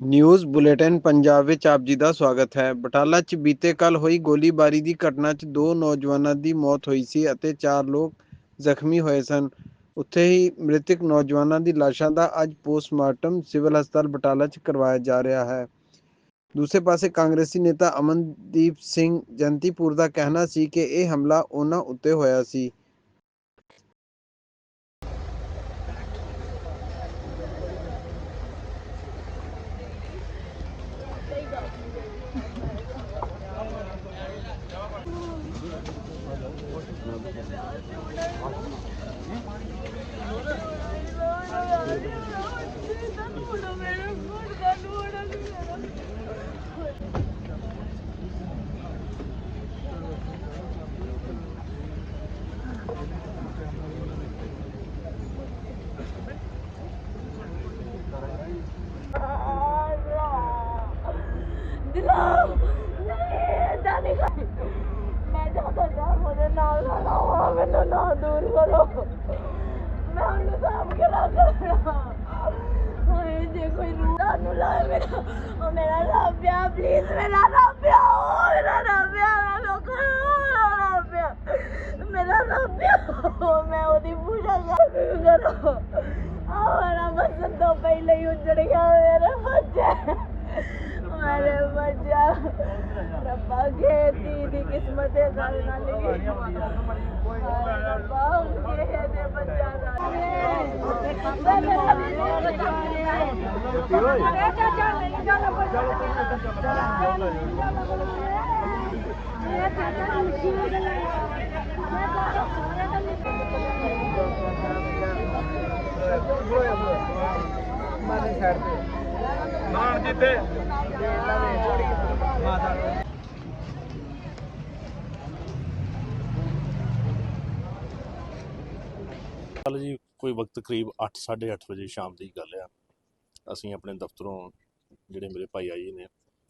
News bulletin Punjab ਵਿੱਚ ਆਪ ਜੀ ਦਾ ਸਵਾਗਤ ਹੈ। ਬਟਾਲਾ 'ਚ ਬੀਤੇ ਕੱਲ ਹੋਈ ਗੋਲੀਬਾਰੀ ਦੀ ਘਟਨਾ 'ਚ ਦੋ ਨੌਜਵਾਨਾਂ ਦੀ ਮੌਤ ਹੋਈ ਸੀ ਅਤੇ ਚਾਰ ਲੋਕ ਜ਼ਖਮੀ ਹੋਏ ਸਨ। ਉੱਥੇ ਹੀ ਮ੍ਰਿਤਕ ਨੌਜਵਾਨਾਂ ਦੀ ਲਾਸ਼ਾਂ ਦਾ ਅੱਜ ਪੋਸਟਮਾਰਟਮ ਸਿਵਲ ਹਸਪਤਾਲ ਬਟਾਲਾ 'ਚ ਕਰਵਾਇਆ ਜਾ ਰਿਹਾ ਹੈ। ਦੂਸਰੇ ਪਾਸੇ ਕਾਂਗਰਸੀ ਨੇਤਾ ਅਮਨਦੀਪ ਸਿੰਘ ਜੰਤੀਪੁਰ ਦਾ ਕਹਿਣਾ ਸੀ ਕਿ ਇਹ ਹਮਲਾ ਉਹਨਾਂ ਉੱਤੇ ਹੋਇਆ ਸੀ। Thank you. ਮੈਨੂੰ ਨਾ ਦੂਰ ਕਰੋ। ਮੈਂ ਉਹਨੂੰ ਸਾਹਮ ਕੇ ਰੱਖਣਾ ਹਾਏ, ਜੇ ਕੋਈ ਰੂਹ ਨੂੰ ਲਾਏ ਮੇਰਾ ਉਹ ਮੇਰਾ ਰੱਬਿਆ ਪਲੀਜ਼ ਮੇਰਾ ਰੱਬਿਆ ਉਹ ਮੇਰਾ ਰੱਬਿਆ ਮੈਂ ਲੋਕਾਂ ਮੇਰਾ ਰੱਬਿਆ ਮੇਰਾ ਰੱਬਿਆ ਮੈਂ ਉਹਦੀ ਪੂਜਾ ਕਰ ਕਰੋ। ਆ ਮੇਰਾ ਮਸਲ ਤੋਂ ਪਹਿਲੇ ਹੀ ਉੱਜੜ ਗਿਆ ਮੇਰਾ ਬੱਚੇ। ਮਾਰੇ ਬੱਚਾ ਰੱਬਾ ਖੇਤੀ ਦੀ ਕਿਸਮਤ ਹੈ ਸਾਡੇ ਨਾਲ ਲਿਖੀ ਰੱਬਾ ਖੇਤੀ ਬੱਚਾ ਕੱਲ ਜੀ, ਕੋਈ ਵਕਤ ਕਰੀਬ 8:30 ਵਜੇ ਸ਼ਾਮ ਦੀ ਗੱਲ ਆ। ਅਸੀਂ ਆਪਣੇ ਦਫ਼ਤਰੋਂ ਜਿਹੜੇ ਮੇਰੇ ਭਾਈ ਆਏ ਨੇ,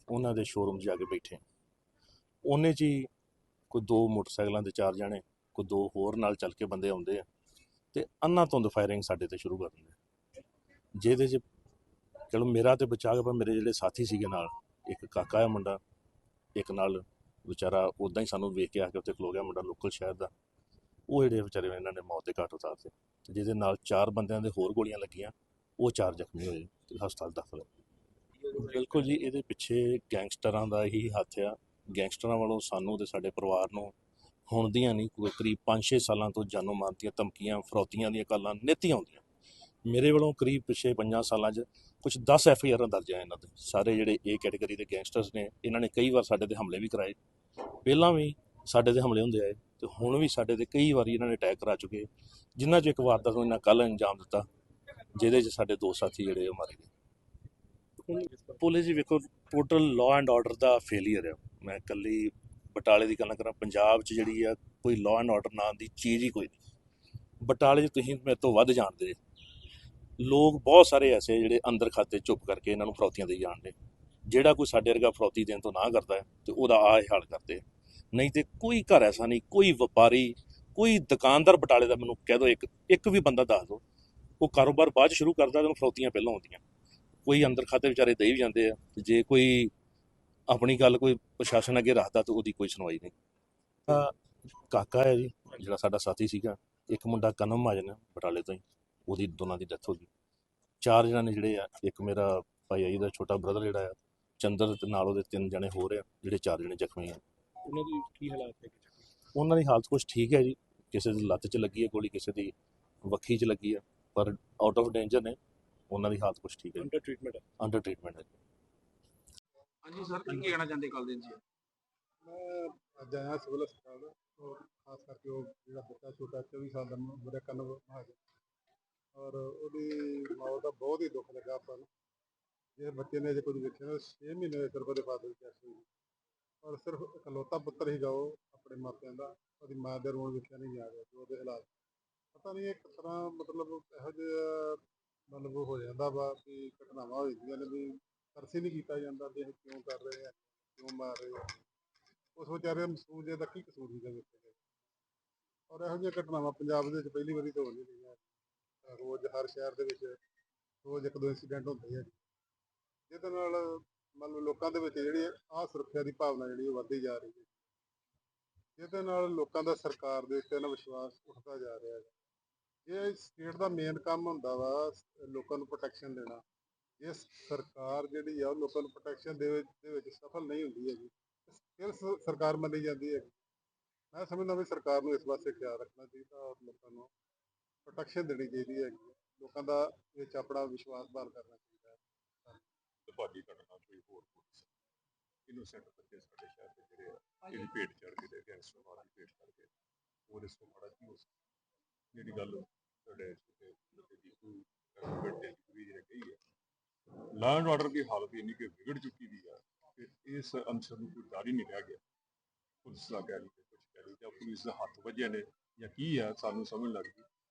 ਉਹਨਾਂ ਦੇ ਸ਼ੋਰੂਮ 'ਚ ਜਾ ਕੇ ਬੈਠੇ ਉਹਨੇ 'ਚ ਹੀ ਕੋਈ ਦੋ ਮੋਟਰਸਾਈਕਲਾਂ ਦੇ ਚਾਰ ਜਾਣੇ, ਕੋਈ ਦੋ ਹੋਰ ਨਾਲ ਚੱਲ ਕੇ ਬੰਦੇ ਆਉਂਦੇ ਆ ਤੇ ਅੰਨਾ ਧੁੰਦ ਫਾਇਰਿੰਗ ਸਾਡੇ ਤੇ ਸ਼ੁਰੂ ਕਰ ਦਿੰਦੇ ਜਿਹਦੇ 'ਚ ਚਲੋ ਮੇਰਾ ਤੇ ਬਚਾ ਗਿਆ ਪਰ ਮੇਰੇ ਜਿਹੜੇ ਸਾਥੀ ਸੀਗੇ ਨਾਲ, ਇੱਕ ਕਾਕਾ ਆ ਮੁੰਡਾ, ਇੱਕ ਨਾਲ ਵਿਚਾਰਾ ਉਦਾਂ ਹੀ ਸਾਨੂੰ ਵੇਖ ਕੇ ਆ ਕੇ ਉੱਥੇ ਖਲੋ ਗਿਆ ਮੁੰਡਾ ਲੋਕਲ ਸ਼ਹਿਰ ਦਾ। ਉਹ ਜਿਹੜੇ ਵਿਚਾਰੇ ਇਹਨਾਂ ਨੇ ਮੌਤ ਦੇ ਘਾਟ ਉਤਾਰਤੇ। ਜਿਹਦੇ ਨਾਲ ਚਾਰ ਬੰਦਿਆਂ ਦੇ ਹੋਰ ਗੋਲੀਆਂ ਲੱਗੀਆਂ, ਉਹ ਚਾਰ ਜ਼ਖਮੀ ਹੋਏ, ਤੇ ਹਸਪਤਾਲ ਦਾਖਲ ਹੈ ਬਿਲਕੁਲ ਜੀ, ਇਹਦੇ ਪਿੱਛੇ ਗੈਂਗਸਟਰਾਂ ਦਾ ਹੀ ਹੱਥ ਆ। ਗੈਂਗਸਟਰਾਂ ਵੱਲੋਂ ਸਾਨੂੰ ਤੇ ਸਾਡੇ ਪਰਿਵਾਰ ਨੂੰ ਹੁਣ ਦੀਆਂ ਨਹੀਂ, ਕੋਈ ਕਰੀਬ 5-6 ਸਾਲਾਂ ਤੋਂ ਜਾਨੋਂ ਮਾਰਦੀਆਂ ਧਮਕੀਆਂ, ਫਰੌਤੀਆਂ ਦੀਆਂ ਗੱਲਾਂ ਨਿੱਤ ਹੀ ਆਉਂਦੀਆਂ। ਮੇਰੇ ਵੱਲੋਂ ਕਰੀਬ ਪਿਛੇ 5 ਸਾਲਾਂ 'ਚ ਕੁਝ 10 ਐਫ ਆਈ ਆਰਾਂ ਦਰਜ ਆ ਇਹਨਾਂ ਦੇ ਸਾਰੇ ਜਿਹੜੇ ਏ ਕੈਟਾਗਰੀ ਦੇ ਗੈਂਗਸਟਰਸ ਨੇ, ਇਹਨਾਂ ਨੇ ਕਈ ਵਾਰ ਸਾਡੇ ਤੇ ਹਮਲੇ ਵੀ ਕਰਾਏ। ਪਹਿਲਾਂ ਵੀ ਸਾਡੇ ਤੇ ਹਮਲੇ ਹੁੰਦੇ ਆਏ ਤੇ ਹੁਣ ਵੀ ਸਾਡੇ ਤੇ ਕਈ ਵਾਰੀ ਇਹਨਾਂ ਨੇ ਅਟੈਕ ਕਰਾ ਚੁੱਕੇ। ਜਿਨ੍ਹਾਂ 'ਚ ਇੱਕ ਵਾਰਦਾਤ ਨੂੰ ਇਹਨਾਂ ਕੱਲ ਅੰਜਾਮ ਦਿੱਤਾ, ਜਿਹਦੇ 'ਚ ਸਾਡੇ ਦੋ ਸਾਥੀ ਜਿਹੜੇ ਉਹ ਮਾਰੇ ਗਏ। ਪੁਲਿਸ ਜੀ ਵੇਖੋ ਟੋਟਲ ਲਾਅ ਐਂਡ ਆਰਡਰ ਦਾ ਫੇਲਿਅਰ ਹੈ ਮੈਂ ਇਕੱਲੀ ਬਟਾਲੇ ਦੀ ਗੱਲ ਕਰਾਂ, ਪੰਜਾਬ 'ਚ ਜਿਹੜੀ ਆ ਕੋਈ ਲਾਅ ਐਂਡ ਆਰਡਰ ਨਾਂ ਦੀ ਚੀਜ਼ ਹੀ ਕੋਈ ਨਹੀਂ। ਬਟਾਲੇ 'ਚ ਤੁਸੀਂ ਮੇਰੇ ਤੋਂ ਵੱਧ ਜਾਣਦੇ ਜੇ। ਲੋਕ ਬਹੁਤ ਸਾਰੇ ਐਸੇ ਜਿਹੜੇ ਅੰਦਰ ਖਾਤੇ ਚੁੱਪ ਕਰਕੇ ਇਹਨਾਂ ਨੂੰ ਫਰੌਤੀਆਂ ਦੇਈ ਜਾਣਦੇ। ਜਿਹੜਾ ਕੋਈ ਸਾਡੇ ਵਰਗਾ ਫਰੌਤੀ ਦੇਣ ਤੋਂ ਨਾ ਕਰਦਾ ਤੇ ਉਹਦਾ ਆਹ ਹਾਲ ਕਰਦੇ। ਨਹੀਂ ਤੇ ਕੋਈ ਘਰ ਐਸਾ ਨਹੀਂ ਕੋਈ ਵਪਾਰੀ ਕੋਈ ਦੁਕਾਨਦਾਰ ਬਟਾਲੇ ਦਾ ਮੈਨੂੰ ਕਹਿ ਦਿਓ ਇੱਕ ਇੱਕ ਵੀ ਬੰਦਾ ਦੱਸ ਦਿਓ ਉਹ ਕਾਰੋਬਾਰ ਬਾਅਦ ਸ਼ੁਰੂ ਕਰਦਾ ਤੇ ਉਹਨੂੰ ਫਰੌਤੀਆਂ ਪਹਿਲਾਂ ਆਉਂਦੀਆਂ। ਕੋਈ ਅੰਦਰ ਖਾਤੇ ਵਿਚਾਰੇ ਦੇ ਵੀ ਜਾਂਦੇ ਆ ਤੇ ਜੇ ਕੋਈ ਆਪਣੀ ਗੱਲ ਕੋਈ ਪ੍ਰਸ਼ਾਸਨ ਅੱਗੇ ਰੱਖਦਾ ਤੇ ਉਹਦੀ ਕੋਈ ਸੁਣਵਾਈ ਨਹੀਂ। ਕਾਕਾ ਹੈ ਜੀ ਜਿਹੜਾ ਸਾਡਾ ਸਾਥੀ ਸੀਗਾ ਇੱਕ ਮੁੰਡਾ ਕਨਮ ਮਾਜਨ ਬਟਾਲੇ ਤੋਂ ਹੀ। ਉਹਦੀ ਦੋਨਾਂ ਦੀ ਡੈਥ ਹੋ ਗਈ। ਚਾਰ ਜਣਾਂ ਨੇ ਜਿਹੜੇ ਆ ਇੱਕ ਮੇਰਾ ਭਾਈ ਆਈ ਦਾ ਛੋਟਾ ਬ੍ਰਦਰ ਜਿਹੜਾ ਆ ਚੰਦਰ ਤੇ ਨਾਲ ਉਹਦੇ ਤਿੰਨ ਜਣੇ ਹੋਰ ਆ ਜਿਹੜੇ ਚਾਰ ਜਣੇ ਜ਼ਖਮੀ ਆ। ਉਹਨਾਂ ਦੀ ਕੀ ਹਾਲਾਤ ਹੈ ਉਹਨਾਂ ਦੀ ਹਾਲਤ ਕੁਝ ਠੀਕ ਹੈ ਜੀ। ਕਿਸੇ ਦੀ ਲੱਤ 'ਚ ਲੱਗੀ ਹੈ ਗੋਲੀ ਕਿਸੇ ਦੀ ਵੱਖੀ 'ਚ ਲੱਗੀ ਹੈ ਪਰ ਆਊਟ ਆਫ ਡੇਂਜਰ ਨੇ। ਉਹਨਾਂ ਦੀ ਹਾਲਤ ਕੁਝ ਠੀਕ ਹੈ ਅੰਡਰ ਟ੍ਰੀਟਮੈਂਟ ਹੈ। ਅੰਡਰ ਟ੍ਰੀਟਮੈਂਟ ਹੈ ਹਾਂਜੀ ਸਰ ਕੀ ਕਹਿਣਾ ਚਾਹੁੰਦੇ ਕੱਲ ਦਿਨ ਜੀ ਮੈਂ ਅੱਜ ਆਇਆ ਸਿਵਲ ਹਸਪਤਾਲ ਔਰ ਖਾਸ ਕਰਕੇ ਉਹ ਜਿਹੜਾ ਬੱਚਾ ਛੋਟਾ 24 ਸਾਲ ਦਾ ਮੇਰਾ ਕਨਵ ਮਹਾਜਨ ਔਰ ਉਹਦੀ ਮੌਤ ਦਾ ਬਹੁਤ ਹੀ ਦੁੱਖ ਲੱਗਾ ਆਪਾਂ ਨੂੰ। ਜੇ ਬੱਚੇ ਨੇ ਜੇ ਕੁਝ ਵੇਖਿਆ ਨਾ 6 ਮਹੀਨੇ ਦੇ ਸਿਰਫ ਉਹਦੇ ਫਾਦਰ ਦੀ ਹੋਈ ਔਰ ਸਿਰਫ ਇਕਲੌਤਾ ਪੁੱਤਰ ਹੀ ਉਹ ਆਪਣੇ ਮਾਪਿਆਂ ਦਾ, ਉਹਦੀ ਮਾਂ ਦੇ ਰੋਣ ਵੇਖਿਆ ਨਹੀਂ ਜਾ ਰਿਹਾ, ਜੋ ਉਹਦੇ ਹਾਲਾਤ। ਪਤਾ ਨਹੀਂ ਇੱਕ ਤਰ੍ਹਾਂ ਮਤਲਬ ਇਹੋ ਜਿਹਾ ਮਤਲਬ ਹੋ ਜਾਂਦਾ ਵਾ ਕਿ ਘਟਨਾਵਾਂ ਹੋ ਜਾਂਦੀਆਂ ਨੇ ਵੀ ਤਰਸ ਹੀ ਨਹੀਂ ਕੀਤਾ ਜਾਂਦਾ ਵੀ ਇਹ ਕਿਉਂ ਕਰ ਰਹੇ ਆ, ਕਿਉਂ ਮਾਰ ਰਹੇ ਆ। ਉਸ ਵਿਚਾਰੇ ਮਸੂਦ ਜੇ ਦਾ ਕੀ ਕਸੂਰ ਸੀਗਾ ਵਿੱਚ ਔਰ ਇਹੋ ਜਿਹੀਆਂ ਘਟਨਾਵਾਂ ਪੰਜਾਬ ਦੇ ਵਿੱਚ ਪਹਿਲੀ ਵਾਰੀ ਤਾਂ ਹੋ ਨਹੀਂ ਰਹੀਆਂ ਰੋਜ਼ ਹਰ ਸ਼ਹਿਰ ਦੇ ਵਿੱਚ ਰੋਜ਼ ਇੱਕ ਦੋ ਇੰਸੀਡੈਂਟ ਹੁੰਦੇ ਆ। ਜਿਹਦੇ ਨਾਲ ਮਤਲਬ ਲੋਕਾਂ ਦੇ ਵਿੱਚ ਜਿਹੜੀ ਆ ਸੁਰੱਖਿਆ ਦੀ ਭਾਵਨਾ ਜਿਹੜੀ ਉਹ ਵੱਧਦੀ ਜਾ ਰਹੀ ਹੈ। ਜਿਹਦੇ ਨਾਲ ਲੋਕਾਂ ਦਾ ਸਰਕਾਰ ਦੇ ਉੱਤੇ ਨਾ ਵਿਸ਼ਵਾਸ ਉੱਠਦਾ ਜਾ ਰਿਹਾ ਹੈ। ਇਹ ਸਟੇਟ ਦਾ ਮੇਨ ਕੰਮ ਹੁੰਦਾ ਵਾ ਲੋਕਾਂ ਨੂੰ ਪ੍ਰੋਟੈਕਸ਼ਨ ਦੇਣਾ, ਜੇ ਸਰਕਾਰ ਜਿਹੜੀ ਆ ਉਹ ਲੋਕਾਂ ਨੂੰ ਪ੍ਰੋਟੈਕਸ਼ਨ ਦੇ ਵਿੱਚ ਦੇ ਵਿੱਚ ਸਫਲ ਨਹੀਂ ਹੁੰਦੀ ਹੈਗੀ, ਫਿਰ ਸਰਕਾਰ ਮੰਨੀ ਜਾਂਦੀ ਹੈ ਮੈਂ ਸਮਝਦਾ ਵੀ ਸਰਕਾਰ ਨੂੰ ਇਸ ਪਾਸੇ ਖਿਆਲ ਰੱਖਣਾ ਚਾਹੀਦਾ ਔਰ ਲੋਕਾਂ ਨੂੰ ਪ੍ਰੋਟੈਕਸ਼ਨ ਦੇਣੀ ਚਾਹੀਦੀ ਹੈ। ਲੋਕਾਂ ਦਾ ਵਿੱਚ ਆਪਣਾ ਵਿਸ਼ਵਾਸ ਬਹਾਲ ਕਰਨਾ ਚਾਹੀਦਾ ਹੈ। ਤੁਹਾਡੀ ਘਟਨਾ ਕੋਈ ਹੋਰ ਪੁਲਿਸ ਇਨੋਸੈਂਟ ਬੱਚੇ ਸਾਡੇ ਸ਼ਹਿਰ ਦੇ ਜਿਹੜੇ ਆ ਇਹਦੀ ਭੇਟ ਚੜ ਕੇ ਤੇ ਗੈਂਗਸਟਰ ਦੀ ਭੇਟ ਚੜ ਕੇ ਹੋਰ ਇਸ ਤੋਂ ਮਾੜਾ ਕੀ ਹੋ ਸਕਦਾ? ਜਿਹੜੀ ਗੱਲ ਸਾਡੇ ਤੇ ਦੀ ਕੋਈ ਗਵਰਨਮੈਂਟ ਦੇ ਵੀ ਜਿਹੜੇ ਕਹੀ ਹੈ ਲਾਅ ਐਂਡ ਆਰਡਰ ਦੀ ਹਾਲਤ ਇੰਨੀ ਕਿ ਵਿਗੜ ਚੁੱਕੀ ਦੀ ਆ ਕਿ ਇਸ ਅੰਸਰ ਨੂੰ ਕੋਈ ਡਰ ਹੀ ਨਹੀਂ ਰਹਿ ਗਿਆ। ਪੁਲਿਸ ਦਾ ਕਹਿ ਲਈ ਕੁਝ ਕਹਿ ਲਈ ਜਾਂ ਪੁਲਿਸ ਦੇ ਹੱਥ ਵੱਜੇ ਨੇ ਜਾਂ ਕੀ ਆ ਸਾਨੂੰ ਸਮਝ ਲੱਗਦੀ